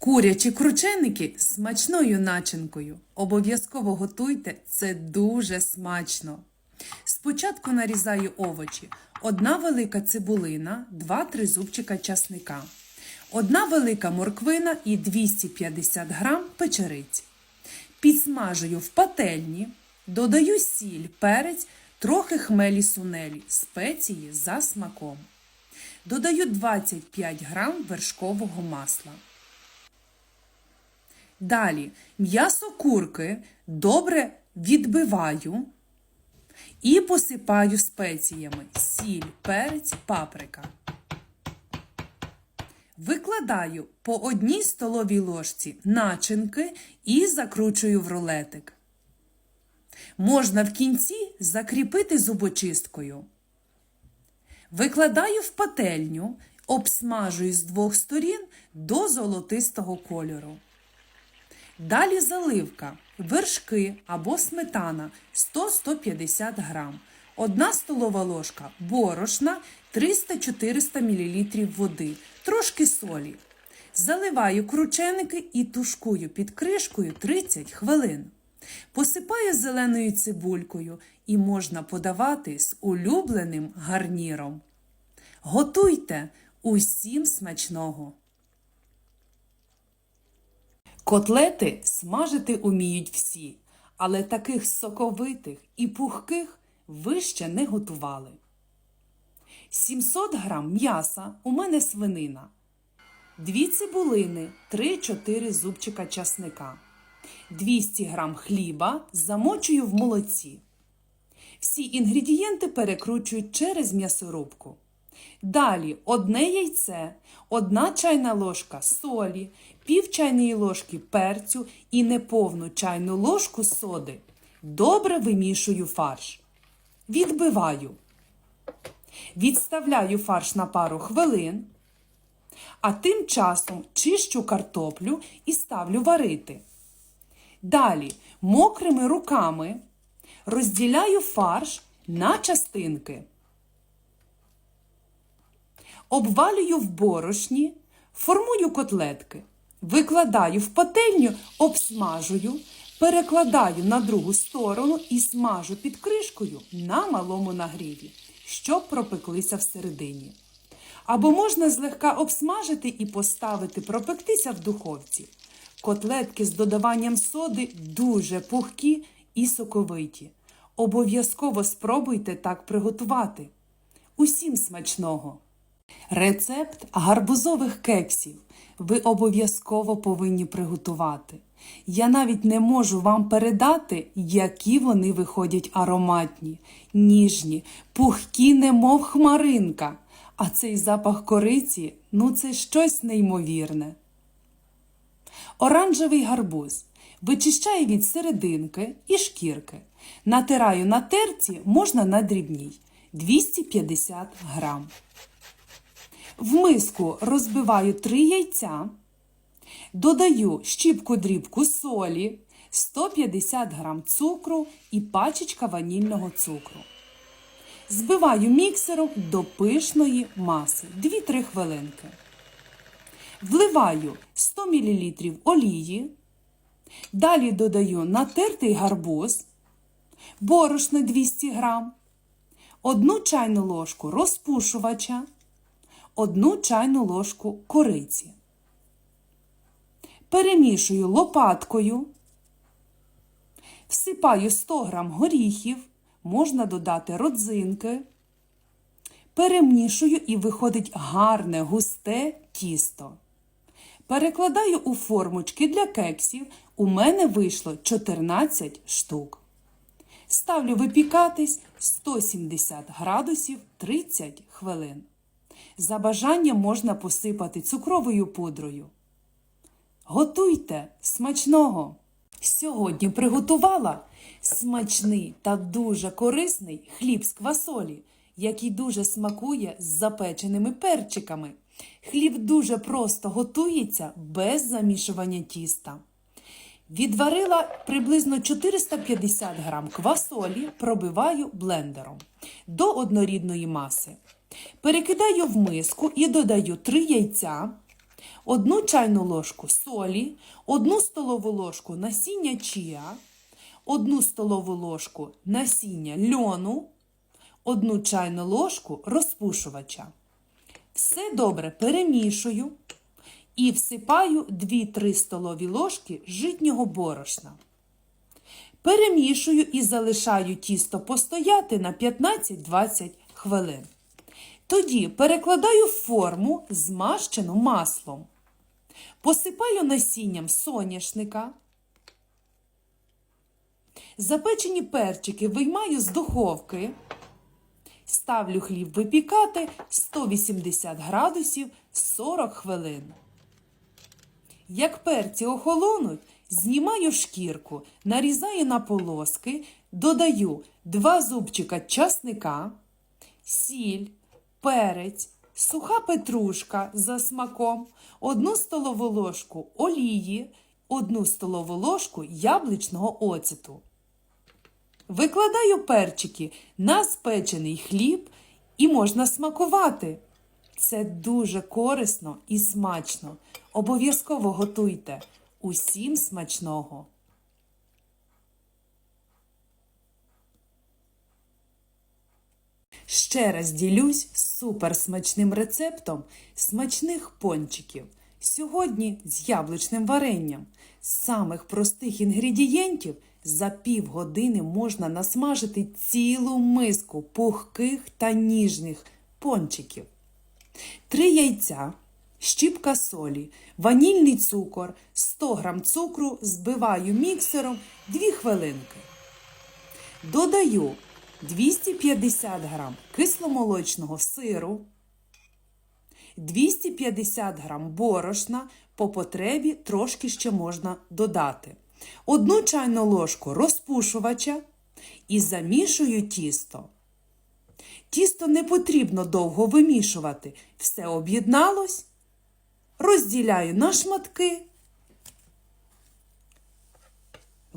Курячі крученики смачною начинкою. Обов'язково готуйте, це дуже смачно. Спочатку нарізаю овочі. Одна велика цибулина, 2-3 зубчика часника. Одна велика морквина і 250 грам печериці. Підсмажую в пательні, додаю сіль, перець, трохи хмелі сунелі, спеції за смаком. Додаю 25 грам вершкового масла. Далі м'ясо курки добре відбиваю і посипаю спеціями сіль, перець, паприка. Викладаю по одній столовій ложці начинки і закручую в рулетик. Можна в кінці закріпити зубочисткою. Викладаю в пательню, обсмажую з двох сторін до золотистого кольору. Далі заливка, вершки або сметана 100-150 грам, 1 столова ложка борошна 300-400 мл води, трошки солі. Заливаю крученики і тушкую під кришкою 30 хвилин. Посипаю зеленою цибулькою і можна подавати з улюбленим гарніром. Готуйте усім смачного! Котлети смажити уміють всі, але таких соковитих і пухких ви ще не готували. 700 грам м'яса у мене свинина, 2 цибулини, 3-4 зубчика часника, 200 грам хліба замочую в молоці. Всі інгредієнти перекручую через м'ясорубку. Далі одне яйце, одна чайна ложка солі, пів чайної ложки перцю і неповну чайну ложку соди. Добре вимішую фарш. Відбиваю. Відставляю фарш на пару хвилин, а тим часом чищу картоплю і ставлю варити. Далі мокрими руками розділяю фарш на частинки. Обвалюю в борошні, формую котлетки, викладаю в пательню, обсмажую, перекладаю на другу сторону і смажу під кришкою на малому нагріві, щоб пропеклися всередині. Або можна злегка обсмажити і поставити пропектися в духовці. Котлетки з додаванням соди дуже пухкі і соковиті. Обов'язково спробуйте так приготувати. Усім смачного! Рецепт гарбузових кексів ви обов'язково повинні приготувати. Я навіть не можу вам передати, які вони виходять ароматні, ніжні, пухкі, немов хмаринка. А цей запах кориці ну це щось неймовірне. Оранжевий гарбуз. Вичищаю від серединки і шкірки. Натираю на терці можна на дрібній 250 грам. В миску розбиваю 3 яйця, додаю щіпку дрібку солі, 150 грам цукру і пачечка ванільного цукру. Збиваю міксером до пишної маси 2-3 хвилинки. Вливаю 100 мл олії. Далі додаю натертий гарбуз, борошно 200 грам, одну чайну ложку розпушувача, одну чайну ложку кориці. Перемішую лопаткою, всипаю 100 грам горіхів, можна додати родзинки. Перемішую і виходить гарне густе тісто. Перекладаю у формочки для кексів. У мене вийшло 14 штук. Ставлю випікатись 170 градусів 30 хвилин. За бажанням можна посипати цукровою пудрою. Готуйте смачного! Сьогодні приготувала смачний та дуже корисний хліб з квасолі, який дуже смакує з запеченими перчиками. Хліб дуже просто готується без замішування тіста. Відварила приблизно 450 грам квасолі, пробиваю блендером до однорідної маси. Перекидаю в миску і додаю 3 яйця, 1 чайну ложку солі, 1 столову ложку насіння чія, 1 столову ложку насіння льону, 1 чайну ложку розпушувача. Все добре перемішую і всипаю 2-3 столові ложки житнього борошна. Перемішую і залишаю тісто постояти на 15-20 хвилин. Тоді перекладаю форму, змащену маслом. Посипаю насінням соняшника. Запечені перчики виймаю з духовки. Ставлю хліб випікати 180 градусів 40 хвилин. Як перці охолонуть, знімаю шкірку, нарізаю на полоски, додаю 2 зубчика часника, сіль, перець, суха петрушка за смаком, 1 столову ложку олії, 1 столову ложку яблучного оцету. Викладаю перчики на спечений хліб і можна смакувати. Це дуже корисно і смачно. Обов'язково готуйте. Усім смачного! Ще раз ділюсь суперсмачним рецептом смачних пончиків. Сьогодні з яблучним варенням. З самих простих інгредієнтів за півгодини можна насмажити цілу миску пухких та ніжних пончиків. Три яйця, щіпка солі, ванільний цукор, 100 г цукру збиваю міксером 2 хвилинки. Додаю 250 г кисломолочного сиру, 250 г борошна, по потребі трошки ще можна додати. Одну чайну ложку розпушувача і замішую тісто. Тісто не потрібно довго вимішувати. Все об'єдналось. Розділяю на шматки.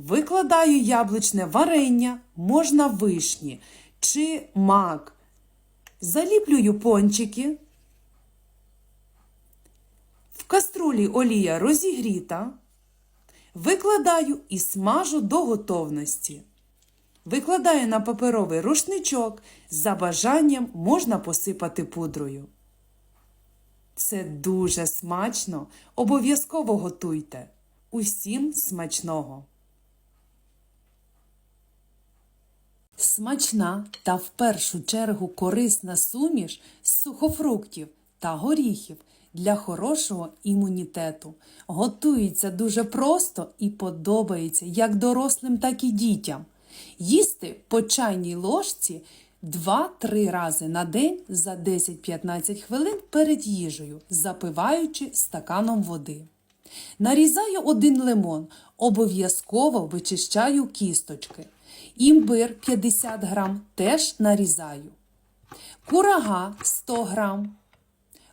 Викладаю яблучне варення, можна вишні чи мак. Заліплюю пончики. В каструлі олія розігріта. Викладаю і смажу до готовності. Викладаю на паперовий рушничок. За бажанням можна посипати пудрою. Це дуже смачно. Обов'язково готуйте. Усім смачного! Смачна та в першу чергу корисна суміш з сухофруктів та горіхів для хорошого імунітету. Готується дуже просто і подобається як дорослим, так і дітям. Їсти по чайній ложці 2-3 рази на день за 10-15 хвилин перед їжею, запиваючи стаканом води. Нарізаю один лимон, обов'язково вичищаю кісточки. Імбир 50 грам теж нарізаю. Курага 100 грам.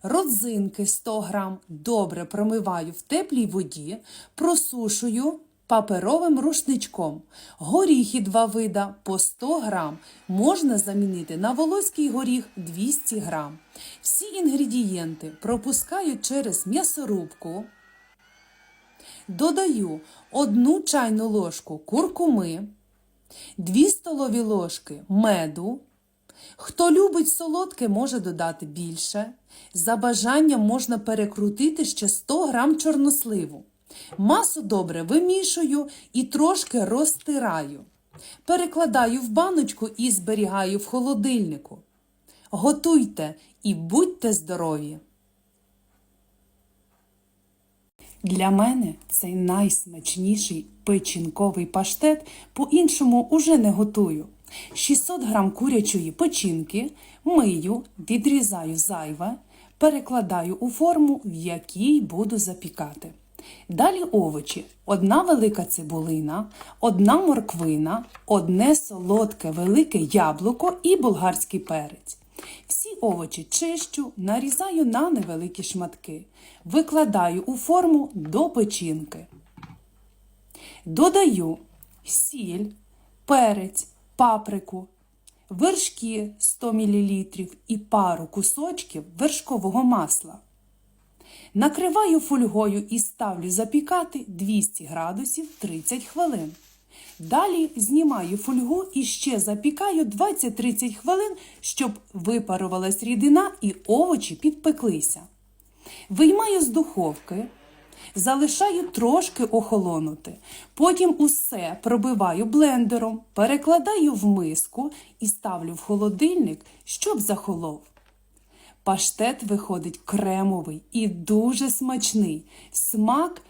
Родзинки 100 грам добре промиваю в теплій воді, просушую паперовим рушничком. Горіхи два вида по 100 грам можна замінити на волоський горіх 200 грам. Всі інгредієнти пропускаю через м'ясорубку. Додаю 1 чайну ложку куркуми, 2 столові ложки меду. Хто любить солодке, може додати більше. За бажанням можна перекрутити ще 100 грам чорносливу. Масу добре вимішую і трошки розтираю. Перекладаю в баночку і зберігаю в холодильнику. Готуйте і будьте здорові! Для мене цей найсмачніший печінковий паштет по-іншому уже не готую. 600 грам курячої печінки мию, відрізаю зайве, перекладаю у форму, в якій буду запікати. Далі овочі: одна велика цибулина, одна морквина, одне солодке велике яблуко і болгарський перець. Всі овочі чищу, нарізаю на невеликі шматки, викладаю у форму до печінки. Додаю сіль, перець, паприку, вершки 100 мл і пару кусочків вершкового масла. Накриваю фольгою і ставлю запікати 200 градусів 30 хвилин. Далі знімаю фольгу і ще запікаю 20-30 хвилин, щоб випарувалась рідина і овочі підпеклися. Виймаю з духовки, залишаю трошки охолонути. Потім усе пробиваю блендером, перекладаю в миску і ставлю в холодильник, щоб захолов. Паштет виходить кремовий і дуже смачний. Смак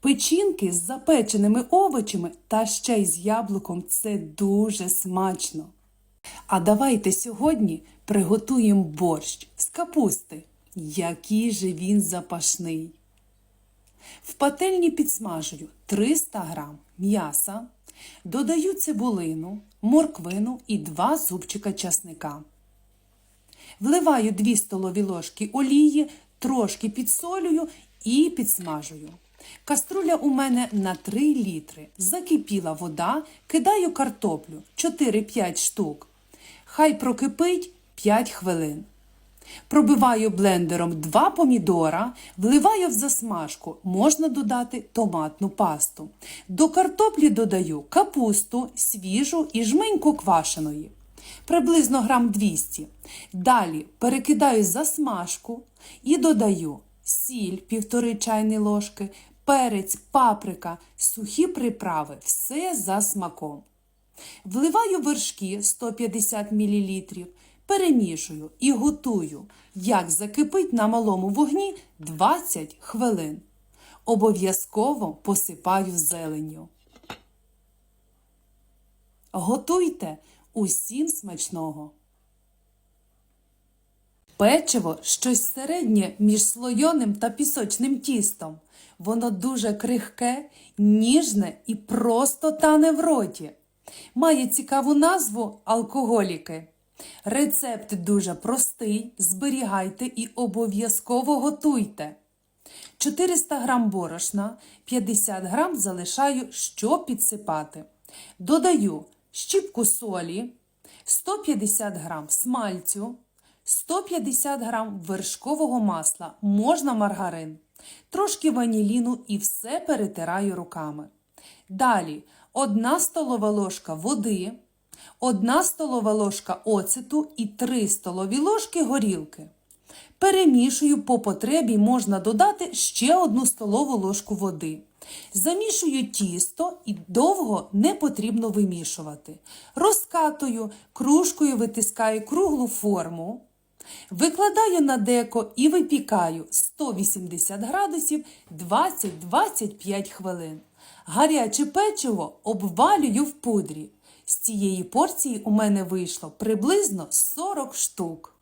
печінки з запеченими овочами та ще й з яблуком це дуже смачно. А давайте сьогодні приготуємо борщ з капусти. Який же він запашний. В пательні підсмажую 300 грам м'яса, додаю цибулину, морквину і 2 зубчика часника. Вливаю 2 столові ложки олії, трошки підсолюю і підсмажую. Каструля у мене на 3 літри. Закипіла вода, кидаю картоплю 4-5 штук. Хай прокипить 5 хвилин. Пробиваю блендером 2 помідора, вливаю в засмажку, можна додати томатну пасту. До картоплі додаю капусту, свіжу і жменьку квашеної. Приблизно грам 200. Далі перекидаю засмажку і додаю сіль 1,5 чайні ложки, перець, паприка, сухі приправи, все за смаком. Вливаю вершки 150 мл, перемішую і готую, як закипить на малому вогні 20 хвилин. Обов'язково посипаю зеленню. Готуйте усім смачного. Печиво щось середнє між слойоним та пісочним тістом. Воно дуже крихке, ніжне і просто тане в роті. Має цікаву назву алкоголіки. Рецепт дуже простий, зберігайте і обов'язково готуйте. 400 грам борошна, 50 грам залишаю, щоб підсипати. Додаю щіпку солі, 150 грам смальцю, 150 грам вершкового масла, можна маргарин, трошки ваніліну і все перетираю руками. Далі 1 столова ложка води, 1 столова ложка оцету і 3 столові ложки горілки. Перемішую по потребі можна додати ще одну столову ложку води. Замішую тісто і довго не потрібно вимішувати. Розкатую, кружкою витискаю круглу форму. Викладаю на деко і випікаю 180 градусів 20-25 хвилин. Гаряче печиво обвалюю в пудрі. З цієї порції у мене вийшло приблизно 40 штук.